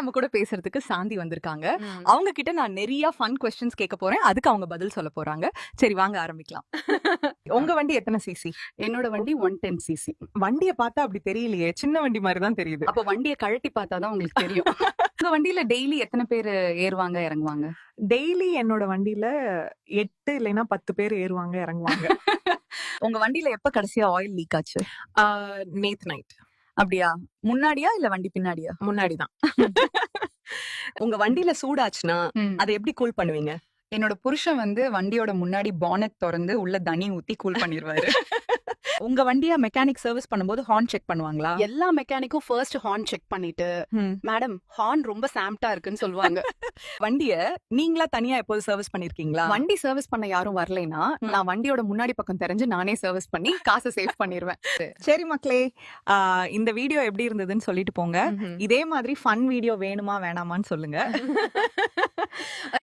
நம்ம கூட பேசுறதுக்கு சாந்தி வந்திருக்காங்க. அவங்க கிட்ட நான் நிறைய ஃபன் கொஸ்டின்ஸ் கேட்க போறேன். அதுக்கு அவங்க பதில் சொல்ல போறாங்க. சரி வாங்க ஆரம்பிக்கலாம். உங்க வண்டி எத்தனை சிசி என்னோட வண்டி ஒன் டென் சிசி வண்டியை பார்த்தா அப்படி தெரியலையே. சின்ன வண்டி மாதிரி தான் தெரியுது. அப்ப வண்டியை கழட்டி பார்த்தாதான் உங்களுக்கு தெரியும். உங்க வண்டியில டெய்லி எத்தனை பேர் ஏறுவாங்க இறங்குவாங்க? டெய்லி என்னோட வண்டியில எட்டு இல்லைன்னா பத்து பேர் ஏறுவாங்க இறங்குவாங்க. உங்க வண்டியில எப்ப கடைசியா ஆயில் லீக் ஆச்சு? நேத் நைட் அப்படியா? முன்னாடியா இல்ல வண்டி பின்னாடியா? முன்னாடி தான் உங்க வண்டியில சூடாச்சுன்னா. அதை எப்படி கூல் பண்ணுவீங்க என்னோட புருஷன் வந்து வண்டியோட முன்னாடி பானட் திறந்து உள்ள தனி ஊத்தி கூல் பண்ணிடுவாரு உங்க வண்டிய மெக்கானிக் சர்வீஸ் பண்ணும்போது ஹார்ன் செக் பண்ணுவாங்களா? எல்லா மெக்கானிக்கும் ஃபர்ஸ்ட் ஹார்ன் செக் பண்ணிட்டு. மேடம் ஹார்ன் ரொம்ப சாம்டா இருக்குன்னு சொல்லுவாங்க. வண்டிய நீங்களா தனியா எப்போது சர்வீஸ் பண்ணிருக்கீங்களா? வண்டி சர்வீஸ் பண்ண யாரும் வரலைன்னா. நான் வண்டியோட முன்னாடி பக்கம் தெரிஞ்சு நானே சர்வீஸ் பண்ணி காசை சேவ் பண்ணிடுவேன் சரி மக்களே இந்த வீடியோ எப்படி இருந்ததுன்னு சொல்லிட்டு போங்க. இதே மாதிரி ஃபன் வீடியோ வேணுமா வேணாமான்னு சொல்லுங்க.